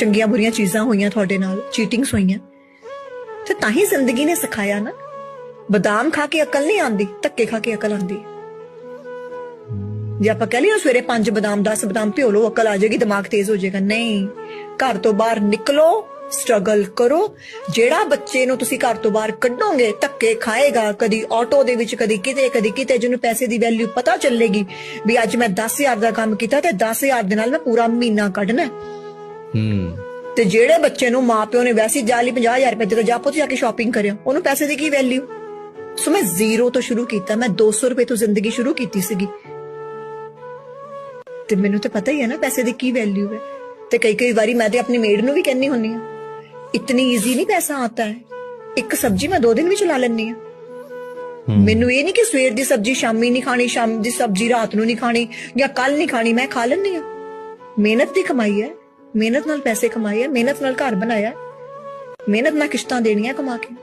ਚੰਗੀਆਂ ਬੁਰੀਆਂ ਚੀਜ਼ਾਂ ਹੋਈਆਂ ਤੁਹਾਡੇ ਨਾਲ ਚੀਟਿੰਗਸ ਹੋਈਆਂ। ਤੇ ਤਾਂ ਹੀ ਜ਼ਿੰਦਗੀ ਨੇ ਸਿਖਾਇਆ ਨਾ। ਬਦਾਮ ਖਾ ਕੇ ਅਕਲ ਨਹੀਂ ਆਂਦੀ ਧੱਕੇ ਖਾ ਕੇ ਅਕਲ ਆਂਦੀ ਜੇ ਆਪਾਂ ਕਹਿ ਲਈਏ ਸਵੇਰੇ 5 ਬਦਾਮ 10 ਬਦਾਮ ਭਿਓ ਲਓ, ਅਕਲ ਆ ਜਾਏਗੀ, ਦਿਮਾਗ ਤੇਜ਼ ਹੋ ਜਾਏਗਾ। ਨਹੀਂ, ਘਰ ਤੋਂ ਬਾਹਰ ਨਿਕਲੋ ਸਟਰਗਲ ਕਰੋ। ਜਿਹੜਾ ਬੱਚੇ ਨੂੰ ਤੁਸੀਂ ਘਰ ਤੋਂ ਬਾਹਰ ਕੱਢੋਗੇ, ਧੱਕੇ ਖਾਏਗਾ, ਕਦੀ ਆਟੋ ਦੇ ਵਿੱਚ, ਕਦੀ ਕਿਤੇ ਕਦੀ ਕਿਤੇ, ਜਿਹਨੂੰ ਪੈਸੇ ਦੀ ਵੈਲਿਊ ਪਤਾ ਚੱਲੇਗੀ, ਵੀ ਅੱਜ ਮੈਂ 10000 ਦਾ ਕੰਮ ਕੀਤਾ ਤੇ 10000 ਦੇ ਨਾਲ ਮੈਂ ਪੂਰਾ ਮਹੀਨਾ ਕੱਢਣਾ। ਹੈ। ਤੇ ਜਿਹੜੇ ਬੱਚੇ ਨੂੰ ਮਾਪਿਓ ਨੇ ਵੈਸੇ ਜਾਲੀ 50000 ਰੁਪਏ ਦੇ ਦੋ ਜਾ ਪੁੱਤ ਜਾ ਕੇ ਸ਼ਾਪਿੰਗ ਕਰਿਓ ਉਹਨੂੰ ਪੈਸੇ ਦੀ ਕੀ ਵੈਲਿਊ ਸੋ ਮੈਂ ਜ਼ੀਰੋ ਤੋਂ ਸ਼ੁਰੂ ਕੀਤਾ ਮੈਂ 200 ਰੁਪਏ ਤੋਂ ਜ਼ਿੰਦਗੀ ਸ਼ੁਰੂ ਕੀਤੀ ਸੀਗੀ। ਤੇ ਮੈਨੂੰ ਤਾਂ ਪਤਾ ਹੀ ਹੈ ਨਾ ਪੈਸੇ ਦੀ ਕੀ ਵੈਲਿਊ ਹੈ। ਤੇ ਕਈ ਕਈ ਵਾਰੀ ਮੈਂ ਤੇ ਆਪਣੀ ਮੇਡ ਨੂੰ ਵੀ ਕਹਿੰਨੀ ਹੁੰਨੀ ਆ ਇਤਨੀ ਈਜ਼ੀ ਨਹੀਂ ਪੈਸਾ ਆਤਾ ਹੈ। ਇੱਕ ਸਬਜੀ ਮੈਂ ਦੋ ਦਿਨ ਵਿੱਚ ਲਾ ਲੈਣੀ ਆ ਮੈਨੂੰ ਇਹ ਨਹੀਂ ਕਿ ਸਵੇਰ ਦੀ ਸਬਜੀ ਸ਼ਾਮੀ ਨਹੀਂ ਖਾਣੀ ਸ਼ਾਮ ਦੀ ਸਬਜੀ ਰਾਤ ਨੂੰ ਨਹੀਂ ਖਾਣੀ ਜਾਂ ਕੱਲ ਨਹੀਂ ਖਾਣੀ ਮੈਂ ਖਾ ਲੈਣੀ ਆ ਮਿਹਨਤ ਦੀ ਕਮਾਈ ਹੈ। ਮਿਹਨਤ ਨਾਲ ਪੈਸੇ ਕਮਾਏ ਹੈ ਮਿਹਨਤ ਨਾਲ ਘਰ ਬਣਾਇਆ, ਮਿਹਨਤ ਨਾਲ ਕਿਸ਼ਤਾਂ ਦੇਣੀਆਂ ਕਮਾ ਕੇ।